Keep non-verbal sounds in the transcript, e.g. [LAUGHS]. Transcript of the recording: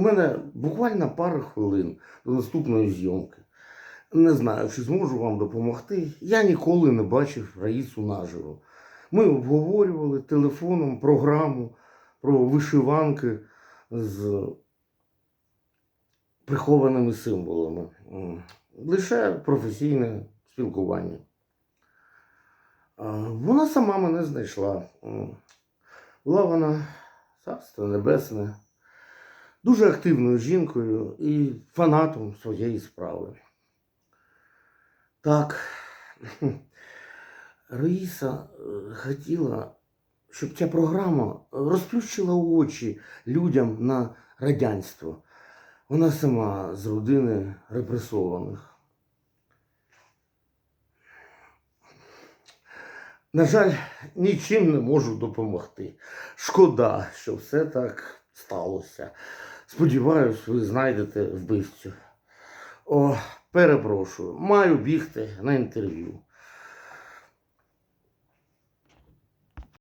У мене буквально пару хвилин до наступної зйомки. Не знаю, чи зможу вам допомогти. Я ніколи не бачив Раїсу наживо. Ми обговорювали телефоном програму про вишиванки з прихованими символами. Лише професійне спілкування. Вона сама мене знайшла. Була вона царство небесне, дуже активною жінкою і фанатом своєї справи. Так, [LAUGHS] Раїса е, хотіла, щоб ця програма розплющила очі людям на радянство. Вона сама з родини репресованих. На жаль, нічим не можу допомогти. Шкода, що все так сталося. Сподіваюсь, ви знайдете вбивцю. О, перепрошую, маю бігти на інтерв'ю.